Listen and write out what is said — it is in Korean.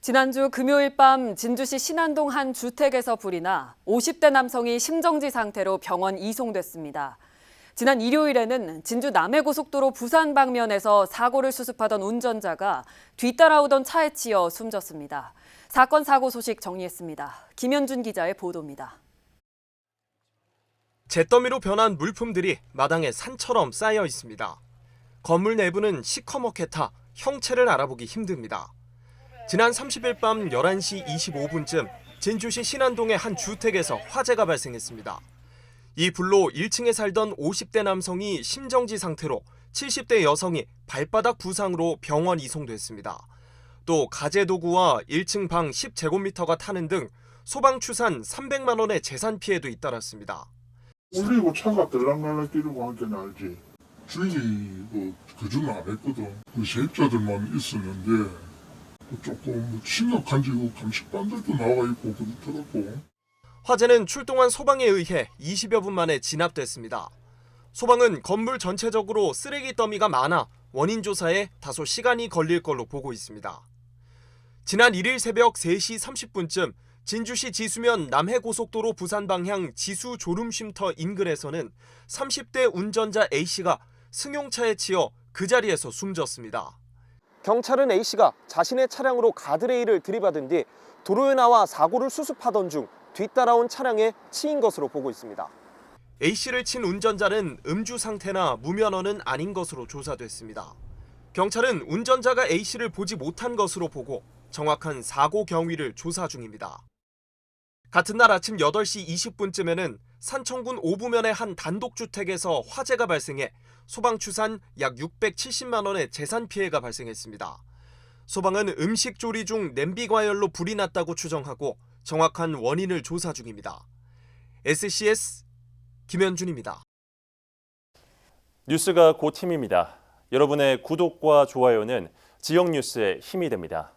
지난주 금요일 밤 진주시 신안동 한 주택에서 불이 나 50대 남성이 심정지 상태로 병원 이송됐습니다. 지난 일요일에는 진주 남해고속도로 부산 방면에서 사고를 수습하던 운전자가 뒤따라오던 차에 치여 숨졌습니다. 사건 사고 소식 정리했습니다. 김현준 기자의 보도입니다. 잿더미로 변한 물품들이 마당에 산처럼 쌓여 있습니다. 건물 내부는 시커멓게 타 형체를 알아보기 힘듭니다. 지난 30일 밤 11시 25분쯤 진주시 신안동의 한 주택에서 화재가 발생했습니다. 이 불로 1층에 살던 50대 남성이 심정지 상태로 70대 여성이 발바닥 부상으로 병원 이송됐습니다. 또 가재 도구와 1층 방 10제곱미터가 타는 등 소방 추산 300만 원의 재산 피해도 잇따랐습니다. 울리고 차가 들락날락 뛰고 한건 알지. 주인이 뭐 그주는 안 했거든. 그 세입자들만 있었는데 뭐 조금 뭐 심각한지 그 감식반들도 나와 있고 그렇더라고. 화재는 출동한 소방에 의해 20여 분 만에 진압됐습니다. 소방은 건물 전체적으로 쓰레기 더미가 많아 원인 조사에 다소 시간이 걸릴 걸로 보고 있습니다. 지난 1일 새벽 3시 30분쯤 진주시 지수면 남해고속도로 부산 방향 지수 졸음쉼터 인근에서는 30대 운전자 A씨가 승용차에 치여 그 자리에서 숨졌습니다. 경찰은 A씨가 자신의 차량으로 가드레일을 들이받은 뒤 도로에 나와 사고를 수습하던 중 뒤따라온 차량에 치인 것으로 보고 있습니다. A씨를 친 운전자는 음주 상태나 무면허는 아닌 것으로 조사됐습니다. 경찰은 운전자가 A씨를 보지 못한 것으로 보고 정확한 사고 경위를 조사 중입니다. 같은 날 아침 8시 20분쯤에는 산청군 오부면의 한 단독주택에서 화재가 발생해 소방 추산 약 670만 원의 재산 피해가 발생했습니다. 소방은 음식 조리 중 냄비 과열로 불이 났다고 추정하고 정확한 원인을 조사 중입니다. SCS 김현준입니다. 뉴스가 곧 힘입니다. 여러분의 구독과 좋아요는 지역 뉴스의 힘이 됩니다.